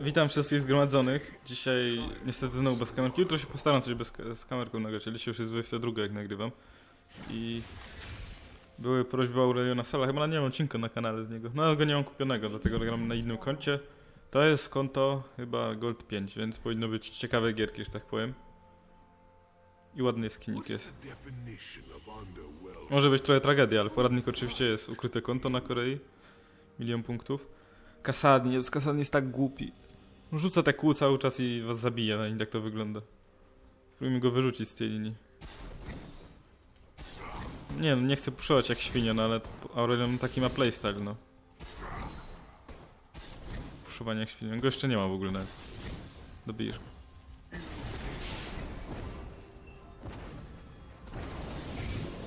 Witam wszystkich zgromadzonych. Dzisiaj niestety znowu bez kamerki. Jutro się postaram coś bez, z kamerką nagrać, ale dzisiaj już jest 22 jak nagrywam. I były prośby Aureliona Sala, chyba nie mam odcinka na kanale z niego. No ale go nie mam kupionego, dlatego gram na innym koncie. To jest konto chyba Gold 5, więc powinno być ciekawe gierki, że tak powiem. I ładny skinik jest. Może być trochę tragedia, ale poradnik oczywiście jest. Ukryte konto na Korei. Milion punktów. Kasadni, Kasadni jest tak głupi. Rzuca te kół cały czas i was zabija, i tak to wygląda. Spróbujmy go wyrzucić z tej linii. Nie nie chcę puszować jak świnia, no ale Aurelion taki ma playstyle, no. Puszowanie jak świnia. Go jeszcze nie ma w ogóle nawet. Dobijesz.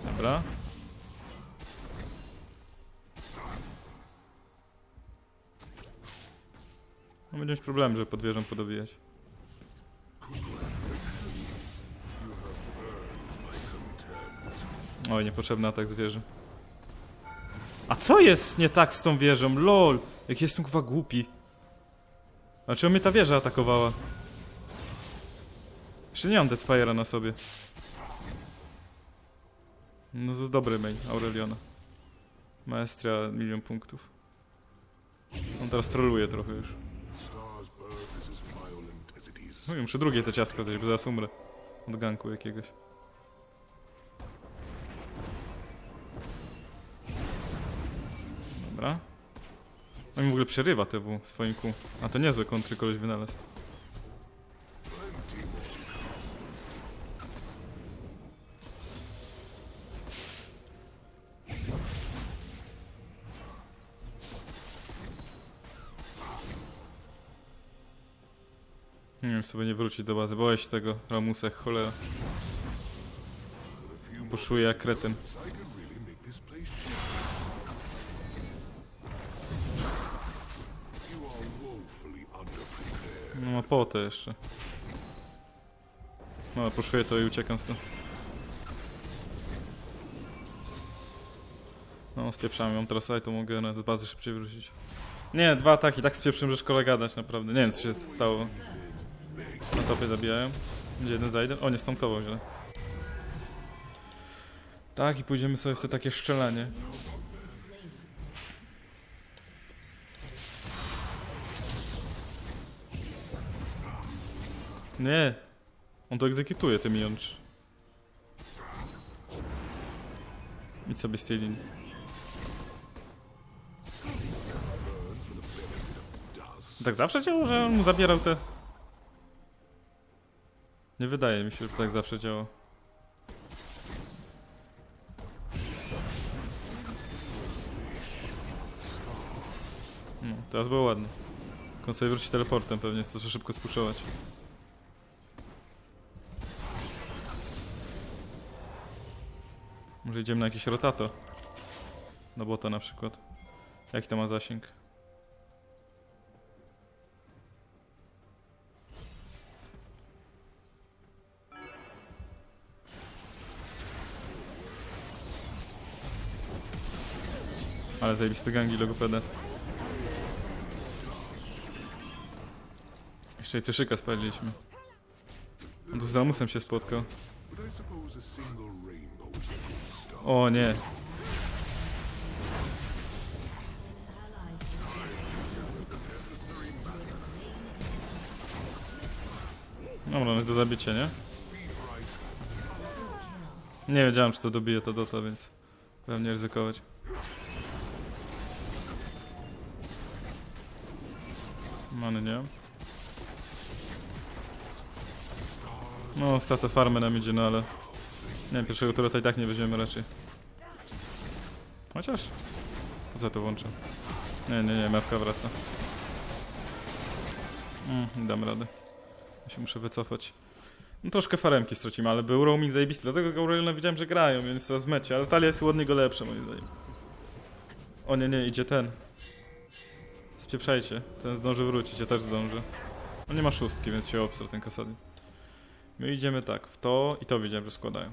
Dobra. No będzie mieć problem, żeby pod wieżą podobijać. Oj, niepotrzebny atak z wieży. A co jest nie tak z tą wieżą? LOL! Jak jestem chyba głupi. Czemu mnie ta wieża atakowała? Jeszcze nie mam Deathfire'a na sobie. No to dobry main, Aureliona. Maestria, milion punktów. On teraz troluje trochę już. No i muszę drugie to ciastko zjeść, bo zaraz umrę. Od ganku jakiegoś. Dobra. No i w ogóle przerywa te w swoim kół. A to niezłe kontry koleś wynalazł. Nie wiem, sobie nie wrócić do bazy. Boję się tego Ramusa, cholera. Buszuję jak kretyn. No ma potę jeszcze. No, puszuję to i uciekam stąd. No, spieprzamy. Mam teraz to mogę na z bazy szybciej wrócić. Nie, dwa ataki, tak spieprzyłem, że szkoda gadać, naprawdę. Nie wiem, co się stało. Topie zabijają. Gdzie jeden za jeden? O, nie stąkował źle. Tak, i pójdziemy sobie w te takie szczelanie. Nie. On to egzekutuje, ty mijącz. Idź sobie z tej linii. Tak zawsze działo, że on mu zabierał te... Nie wydaje mi się, że tak zawsze działa. No, teraz było ładnie. Tylko wróci teleportem pewnie, co trzeba szybko spuszować. Może idziemy na jakiś rotato. Na bota na przykład. Jaki to ma zasięg? Ale zajebisty gangi logopeda. Jeszcze i pieszyka spaliliśmy. On tu z Ramusem się spotkał. O nie. Dobra, on jest do zabicia, nie? Nie wiedziałem, czy to dobije to dota, więc pewnie ryzykować. Many nie. No, stracę farmę nam idzie, no ale... Nie pierwszego tureta i tak nie weźmiemy raczej. Chociaż... Po co to włączę? Nie, nie, nie, mewka wraca. Mm, nie dam rady. Ja się muszę wycofać. No troszkę faremki stracimy, ale był roaming zajebisty, dlatego Aureliona widziałem, że grają, więc teraz w mecie, ale talia jest od niego lepsza moim zdaniem. O nie, nie, idzie ten. Spieprzajcie, ten zdąży wrócić, ja też zdążę. On nie ma szóstki, więc się obstra ten Kasadin. My idziemy tak, w to i to widziałem, że składają.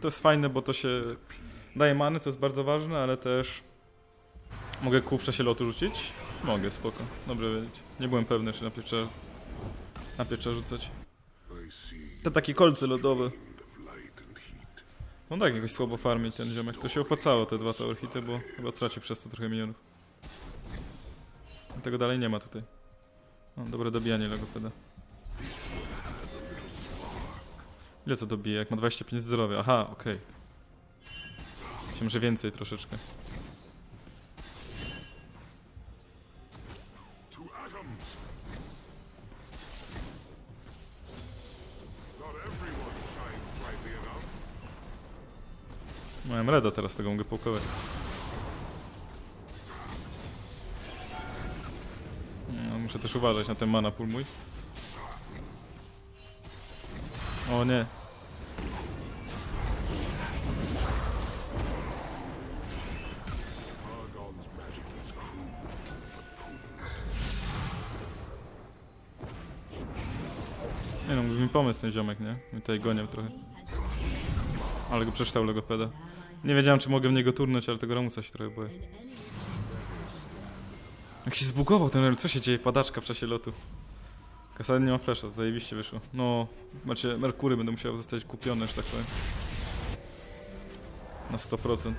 To jest fajne, bo to się daje many, co jest bardzo ważne, ale też Mogę kół w czasie lotu rzucić? Mogę, spoko. Dobrze wiedzieć. Nie byłem pewny, czy najpierw trzeba, najpierw trzeba rzucać. Te takie kolce lodowe. No tak, jakoś słabo farmi ten ziomek. To się opłacało, te dwa tower hity, bo chyba traci przez to trochę milionów. Tego dalej nie ma tutaj. No, dobre dobijanie logopeda. Ile to dobije? Jak ma 25 zdrowia? Aha, okej. Myślałem, że więcej troszeczkę. Miałem reda, teraz tego mogę połkować. No, muszę też uważać na ten mana pool mój. O nie. Nie no, mówi mi pomysł ten ziomek, nie? I tutaj gonię trochę. Ale go przeczytał logopeda. Nie wiedziałem, czy mogę w niego turnąć, ale tego Ramusa się trochę boję. Jak się zbugował ten co się dzieje? Padaczka w czasie lotu. Kasady nie ma flasha, zajebiście wyszło. No, macie, Merkury będą musiały zostać kupione, że tak powiem. Na 100%.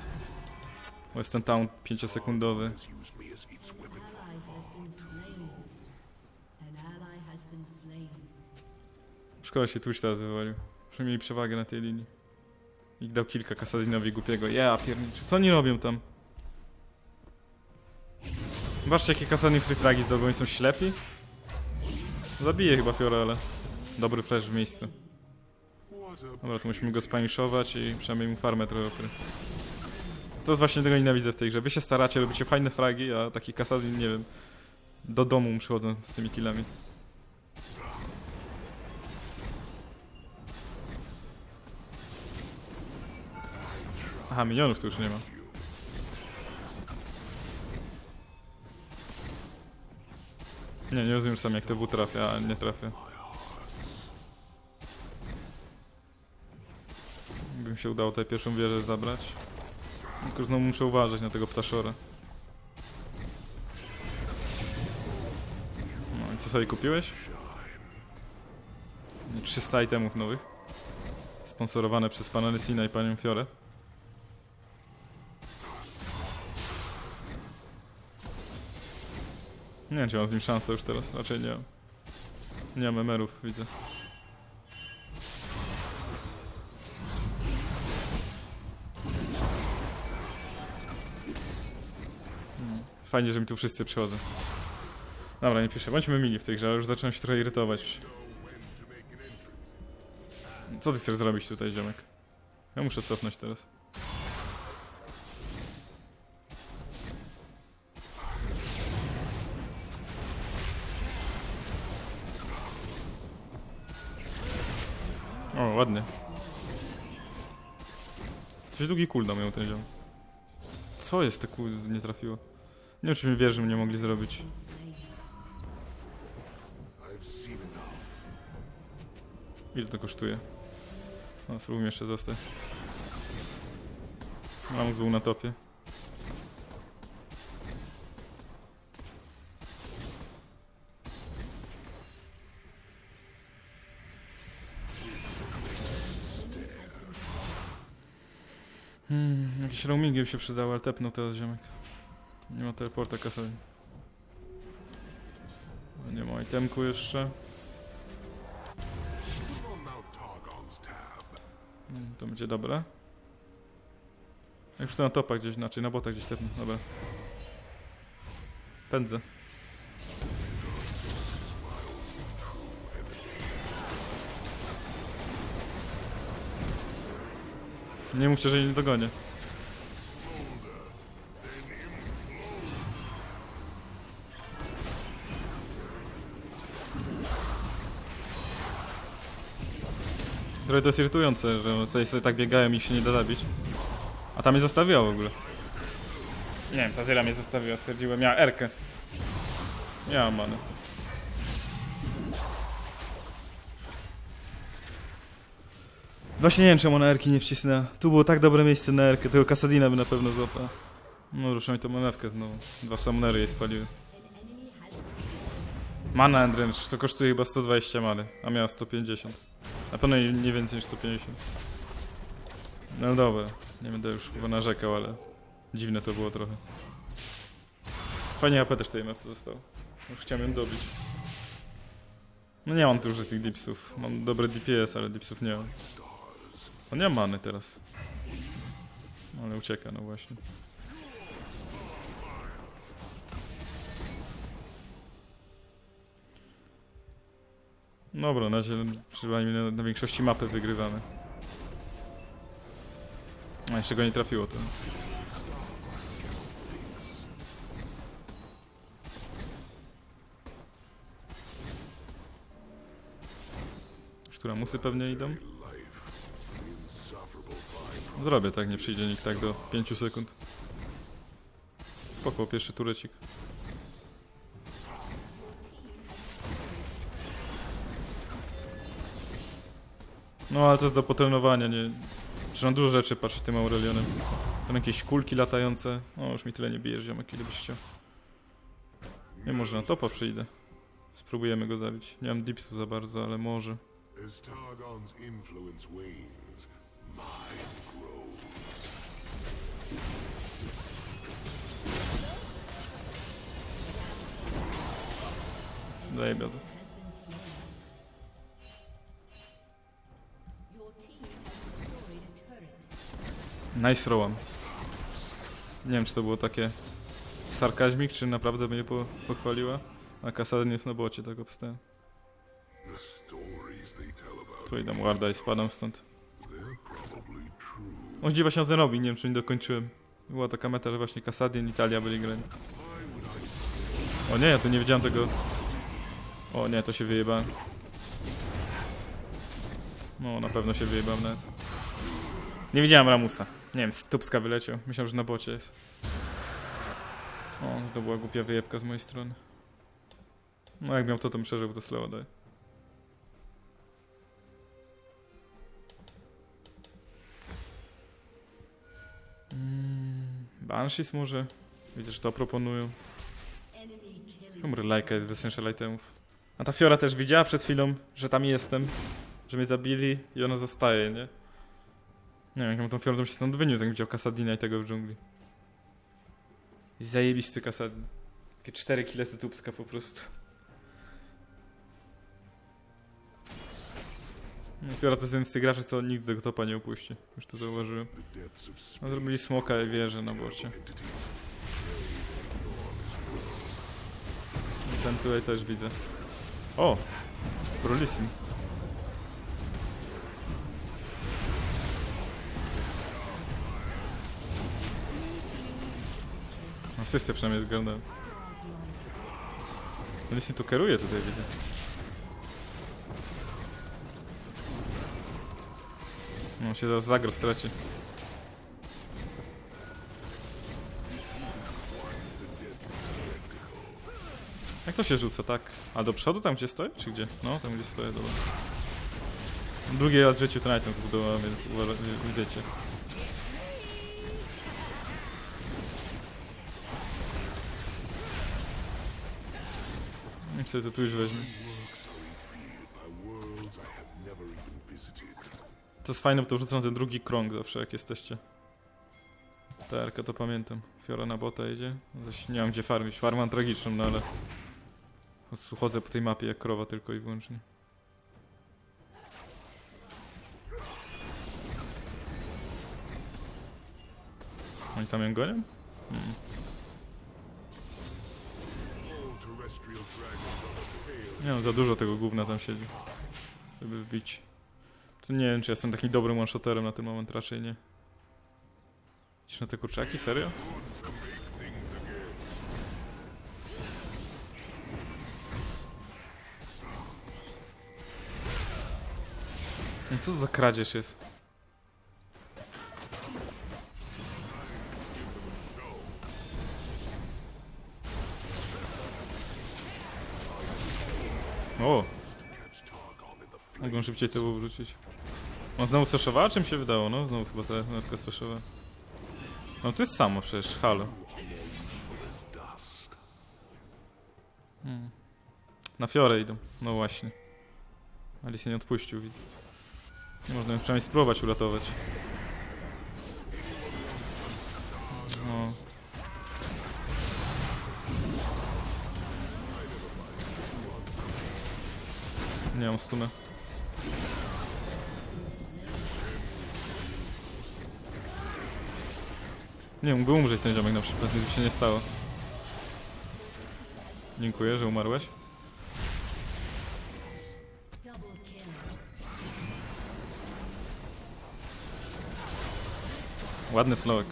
Bo jest ten town 5-sekundowy. Has used me as its weapon. ally has been slain. An ally has been slain. Szkoda się Twitch teraz wywalił. Że mieli przewagę na tej linii. I dał kilka Kasadinowi głupiego. Ja pierniczy, co oni robią tam? Zobaczcie jakie Kasadin free fragi zdobył, oni są ślepi? Zabije chyba Fiora, ale... Dobry flash w miejscu. Dobra, to musimy go spaniszować i przynajmniej mu farmę trochę opry. To jest właśnie tego nienawidzę w tej grze. Wy się staracie, robicie fajne fragi, a taki Kasadin, nie wiem... Do domu mu przychodzą z tymi killami. Aha, minionów tu już nie ma. Nie, nie rozumiem sam jak to W trafia, a nie trafia. Gdybym się udało tutaj pierwszą wieżę zabrać. Tylko znowu muszę uważać na tego ptaszora. No i co sobie kupiłeś? 300 itemów nowych. Sponsorowane przez pana Lysina i panią Fiorę. Nie wiem, czy mam z nim szansę już teraz. Raczej nie mam. Nie mam emerów, widzę. Mm, Fajnie, że mi tu wszyscy przychodzą. Dobra, nie piszę. Bądźmy mili w tej grze, już zacząłem się trochę irytować. Co ty chcesz zrobić tutaj, ziomek? Ja muszę cofnąć teraz. O, ładnie. Coś długi cooldown miał ten ziom. Co jest te kul... nie trafiło? Nie wiem, czy mi wierzy, mnie mogli zrobić. Ile to kosztuje? No, spróbujmy jeszcze zostać. Ramos był na topie. Hmm, jakiś roamingiem się przydał, ale tepnął teraz ziomek. Nie ma teleporta kasy. Nie ma itemku jeszcze. On Mount Targon's tab. Mm, To będzie dobre. Jak już to na topa gdzieś, znaczy na bota gdzieś tepnę, dobra. Pędzę. Nie mówcie, że nie dogonię. Trochę to jest irytujące, że sobie, sobie tak biegają i się nie da zabić. A tam mnie zostawiła w ogóle. Nie wiem, ta Zyla mnie zostawiła, stwierdziłem. Miała Erkę. Nie mam Właśnie nie wiem, czemu na Erki nie wcisnęła. Tu było tak dobre miejsce na Erkę, tego Kasadina by na pewno złapała. No ruszą mi tą manewkę znowu. Dwa summonery jej spaliły. Mana Endręcz, to kosztuje chyba 120 many, a miała 150. Na pewno nie więcej niż 150. No dobra, nie będę już chyba narzekał, ale dziwne to było trochę. Fajnie AP też tej mewce został. Już chciałem ją dobić. No nie mam dużo tych dipsów. Mam dobre DPS, ale dipsów nie mam. On nie ma many teraz. Ale ucieka, no właśnie. Dobra, na razie przynajmniej na, na większości mapy wygrywamy. A jeszcze go nie trafiło to. Szturamusy pewnie idą. Zrobię tak, nie przyjdzie nikt tak do 5 sekund. Spoko, pierwszy turecik. No ale to jest do potrenowania, nie... Trzeba dużo rzeczy patrzeć tym Aurelionem. Tam jakieś kulki latające. O, już mi tyle nie bijesz, ziomek, ile byś chciał. Nie, może na topa przyjdę. Spróbujemy go zabić. Nie mam dipsu za bardzo, ale może. As Targon's influence wanes, a turret. Nice Rowan. Nie wiem, czy to było takie sarkazmik, czy naprawdę mnie po, pochwaliła. A Kasadin jest na bocie, tak obstałem. Tu idę warda i spadam stąd. Dziwa się robi, nie wiem, czy nie dokończyłem. Była taka meta, że właśnie Kasadin i Italia byli grani. O nie, ja tu nie wiedziałem tego. O nie, to się wyjebałem. No, na pewno się wyjebałem nawet. Nie widziałem Ramusa. Nie wiem, z tubska wyleciał. Myślałem, że na bocie jest. O, to była głupia wyjebka z mojej strony. No jak miał to, to myślę, że to slow daje. Banshees może? Widzę, że to proponują. Czemu lajka jest essential itemów? A ta Fiora też widziała przed chwilą, że tam jestem, że mnie zabili i ona zostaje, nie? Nie wiem, jak mam tą Fiorą, się stąd wyniósł, jak widział Kasadina i tego w dżungli. Zajebisty Kasadin. Takie cztery kile z po prostu. To jest jeden z tych graczy, co nigdy tego topa nie opuści. Już to zauważyłem. No, zrobili smoka i wieżę na bocie. I ten tutaj też widzę. O! Prolisin. Asystę przynajmniej zgarnąłem. Prolisin tu kieruje tutaj widzę. No się zaraz zagro straci. Jak to się rzuca, tak? A do przodu, tam gdzie stoję, czy gdzie? No, tam gdzie stoję, dobra. Drugi raz w życiu ten item zbudowałem, więc uważa, wi- wiecie. I sobie to tu już weźmie. To jest fajne, bo to rzucę na ten drugi krąg zawsze, jak jesteście. Ta Erka to pamiętam. Fiora na bota idzie. Zaś nie mam gdzie farmić. Farmam tragiczną, no ale... Chodzę po tej mapie jak krowa tylko i wyłącznie. Oni tam ją gonią? Hmm. Nie no, za dużo tego gówna tam siedzi. Żeby wbić. Nie wiem, czy jestem takim dobrym one-shoterem na ten moment, raczej nie. Idziesz na te kurczaki? Serio? No co to za kradzież jest? O! Mogą szybciej to wrócić. On znowu słyszała? Czym się wydało? No, znowu chyba ta notka słyszała. No to jest samo przecież, halo. Hmm. Na fiorę idą, no właśnie. Alice nie odpuścił, widzę. Można ją przynajmniej spróbować uratować. No. Nie mam stunę. Nie, mógłby umrzeć ten ziomek na przykład, nic by się nie stało. Dziękuję, że umarłeś. Ładny slowek.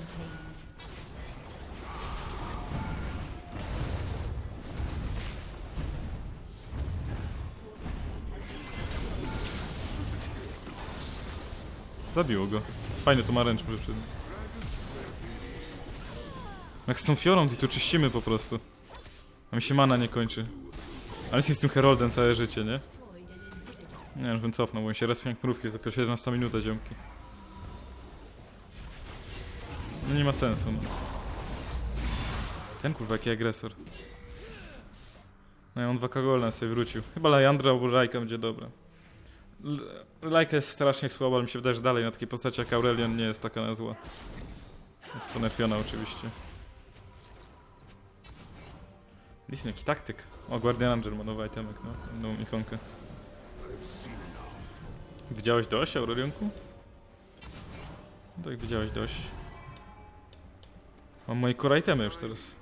Zabiło go. Fajny to ma ręcz przed. Jak z tą fiorą, to tu czyścimy po prostu. A mi się mana nie kończy. Ale jest z tym Heroldem całe życie, nie? Nie, już bym cofnął, bo mi się respią jak mrówki za pierwsze 11 minuta, ziomki. No nie ma sensu, no. Ten kurwa, jaki agresor. No i on dwa golem sobie wrócił. Chyba Lajandra albo Lajka będzie dobra. Lajka jest strasznie słaba, ale mi się wydaje, że dalej na takiej postaci jak Aurelion nie jest taka zła. Jest ponefiona oczywiście. Listen, jaki taktyk. O, Guardian Angel ma nowy itemek, no. Nową ikonkę. Widziałeś dość, Aurelionku? No tak, widziałeś dość. Mam moje core itemy już teraz.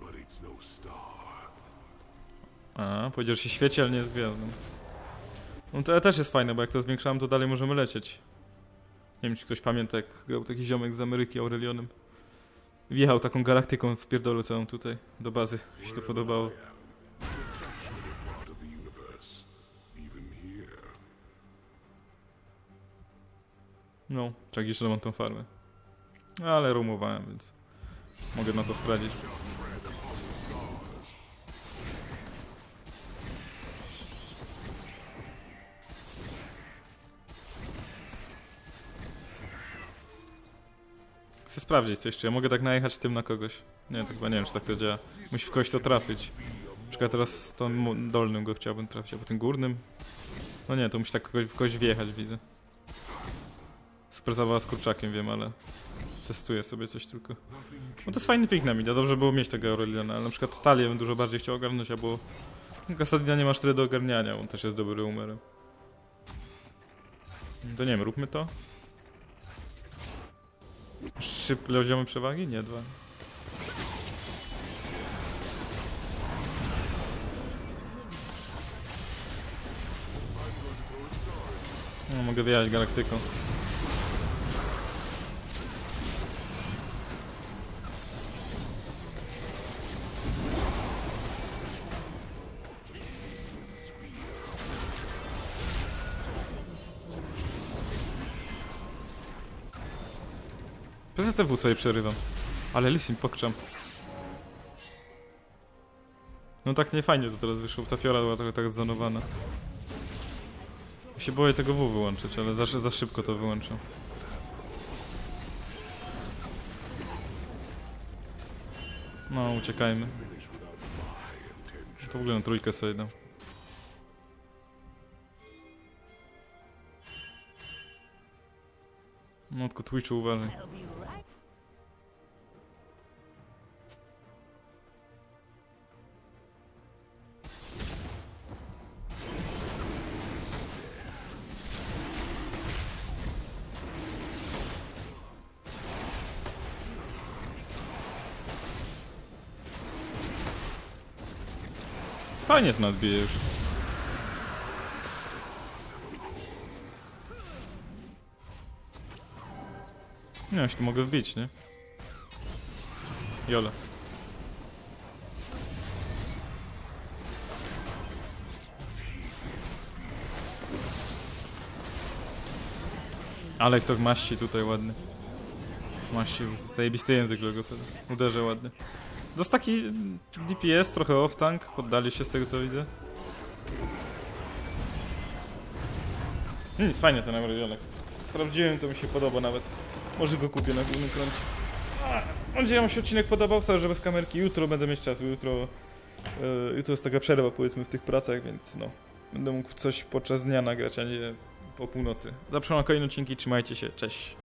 No. A, powiedział, że się świeci, ale nie jest gwiazdą. No to też jest fajne, bo jak to zwiększałem, to dalej możemy lecieć. Nie wiem, czy ktoś pamięta, jak grał taki ziomek z Ameryki Aurelionem. Wjechał taką galaktyką w pierdolę całą tutaj, do bazy. Mi się to podobało. No, tragicznie mam tą farmę. Ale rumowałem, więc mogę na to stracić. Sprawdzić coś, czy ja mogę tak najechać tym na kogoś. Nie, to chyba nie wiem, czy tak to działa. Musi w kogoś to trafić. Na przykład teraz tą dolnym go chciałbym trafić, a po tym górnym... No nie, to musi tak kogoś, w kogoś wjechać, widzę. Super zabawa z kurczakiem, wiem, ale testuję sobie coś tylko. No to jest fajny pik na dobrze było mieć tego Aureliona, ale na przykład Talię bym dużo bardziej chciał ogarnąć, albo Kasadina nie masz tyle do ogarniania, on też jest dobry umerem. To nie wiem, róbmy to. Trzy poziomy przewagi? Nie, dwa. No, mogę wyjechać galaktyką. PZTW sobie przerywam. Ale Lissim pokrzam. No tak nie fajnie to teraz wyszło. Ta fiora była trochę tak zanowana. Ja się boję tego W wyłączyć, ale za, za szybko to wyłączam. No, uciekajmy. To w ogóle na trójkę sobie dam. No, tylko Twitchu uważaj. Fajnie to nadbije już. Nie, ja się tu mogę wbić, nie? Jole. Ale kto maści tutaj ładny. Maści, zajebisty język logopeда. Uderzę ładnie. To taki DPS, trochę off-tank, poddali się z tego co widzę. Nic, fajnie ten Aurelionek. Sprawdziłem, to mi się podoba nawet. Może go kupię na głównym kręcie. Mam nadzieję, się odcinek podobał, sorry, że bez kamerki. Jutro będę mieć czas, bo jutro Yy, jutro jest taka przerwa powiedzmy w tych pracach, więc no, będę mógł coś podczas dnia nagrać, a nie po północy. Zapraszam na kolejne odcinki, trzymajcie się, cześć.